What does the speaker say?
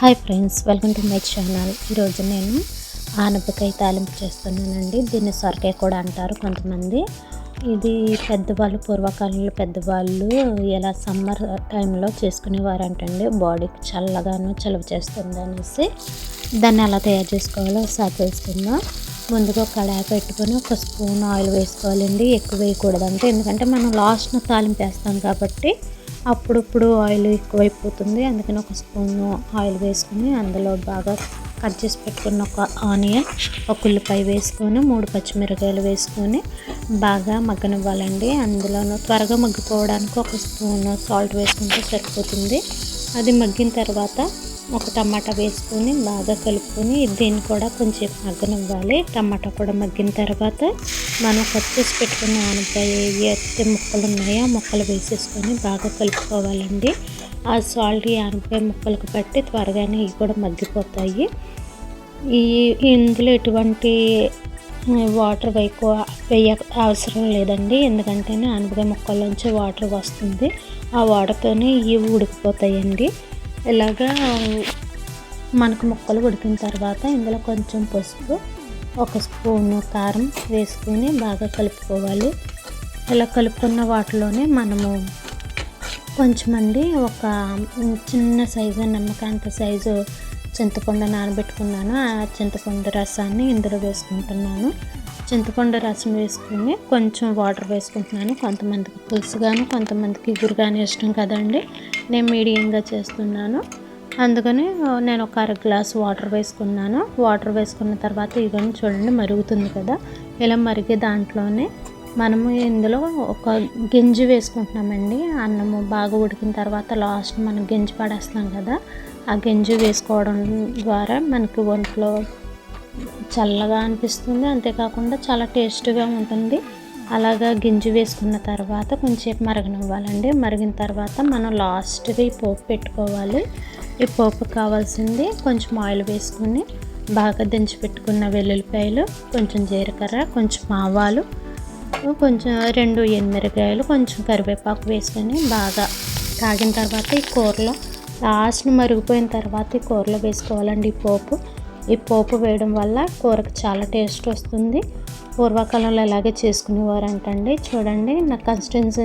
Hi friends welcome to my channel. ఈరోజు నేను ఆనపకాయ తాలింపు చేస్తున్నానండి. దీన్ని సొరకాయ కూడా అంటారు కొంతమంది. ఇది పెద్దవాళ్ళు పూర్వకాలంలో పెద్దవాళ్ళు ఇలా సమ్మర్ టైంలో చేసుకునేవారంటండి. బాడీకి చల్లగాను చలువ చేస్తుంది అనేసి. దాన్ని ఎలా తయారు చేసుకోవాలో ఒకసారి తెలుసుకుందాం. ముందుగా కడాయి పెట్టుకొని ఒక స్పూన్ ఆయిల్ వేసుకోవాలండి. ఎక్కువ వేయకూడదంటే. ఎందుకంటే మనం లాస్ట్న తాలింపు వేస్తాం కాబట్టి అప్పుడప్పుడు ఆయిల్ ఎక్కువైపోతుంది. అందుకని ఒక స్పూన్ ఆయిల్ వేసుకుని అందులో బాగా కట్ చేసి పెట్టుకున్న ఒక ఆనియన్ ఒక ఉల్లిపాయ వేసుకొని మూడు పచ్చిమిరకాయలు వేసుకొని బాగా మగ్గనివ్వాలండి. అందులోనూ త్వరగా మగ్గిపోవడానికి ఒక స్పూన్ సాల్ట్ వేసుకుంటే సరిపోతుంది. అది మగ్గిన తర్వాత ఒక టమాటా వేసుకొని బాగా కలుపుకొని దీన్ని కూడా కొంచెం మగ్గనివ్వాలి. టమాటా కూడా మగ్గిన తర్వాత మనం కట్ చేసి పెట్టుకున్న ఆనపకాయ ఏ ముక్కలు ఉన్నాయో ఆ ముక్కలు వేసేసుకొని బాగా కలుపుకోవాలండి. ఆ సాల్ట్ ఈ ఆనపకాయ ముక్కలకు పట్టి త్వరగానే ఇవి కూడా మగ్గిపోతాయి. ఈ ఇందులో ఎటువంటి వాటర్ వైపు వేయ అవసరం లేదండి. ఎందుకంటే ఆనపకాయ ముక్కల్లోంచి వాటర్ వస్తుంది. ఆ వాటర్తోనే ఇవి ఉడికిపోతాయండి. ఇలాగా మనకు ముక్కలు ఉడికిన తర్వాత ఇందులో కొంచెం పసుపు ఒక స్పూను కారం వేసుకొని బాగా కలుపుకోవాలి. ఇలా కలుపుకున్న వాటిలోనే మనము కొంచెమండి ఒక చిన్న సైజు నిమ్మకాయంత సైజు చింతపండు నానబెట్టుకున్నాను. ఆ చింతపండు రసాన్ని ఇందులో వేసుకుంటున్నాను. చింతపండు రసం వేసుకుని కొంచెం వాటర్ వేసుకుంటున్నాను. కొంతమందికి పులుసుగాను కొంతమందికి గురుగాను ఇష్టం కదండి. నేను మీడియంగా చేస్తున్నాను. అందుకని నేను ఒక అర గ్లాస్ వాటర్ వేసుకున్నాను. వాటర్ వేసుకున్న తర్వాత ఇవన్నీ చూడండి మరుగుతుంది కదా. ఇలా మరిగే దాంట్లోనే మనము ఇందులో ఒక గింజి వేసుకుంటున్నామండి. అన్నము బాగా ఉడికిన తర్వాత లాస్ట్ మనం గింజి పడేస్తాం కదా. ఆ గింజి వేసుకోవడం ద్వారా మనకి ఒంట్లో చల్లగా అనిపిస్తుంది. అంతేకాకుండా చాలా టేస్ట్గా ఉంటుంది. అలాగా గింజు వేసుకున్న తర్వాత కొంచెం మరగనివ్వాలండి. మరిగిన తర్వాత మనం లాస్ట్గా ఈ పోపు పెట్టుకోవాలి. ఈ పోపు కావాల్సింది కొంచెం ఆయిల్ వేసుకొని బాగా దించి పెట్టుకున్న వెల్లుల్లిపాయలు కొంచెం జీలకర్ర కొంచెం ఆవాలు కొంచెం రెండు ఎనిమిరకాయలు కొంచెం కరివేపాకు వేసుకొని బాగా కాగిన తర్వాత ఈ కూరలో లాస్ట్ మరిగిపోయిన తర్వాత ఈ కూరలో వేసుకోవాలండి ఈ పోపు. ఈ పోపు వేయడం వల్ల కూరకు చాలా టేస్ట్ వస్తుంది. పూర్వకాలంలో ఇలాగే చేసుకునేవారంటండి. చూడండి నా కన్సిస్టెన్సీ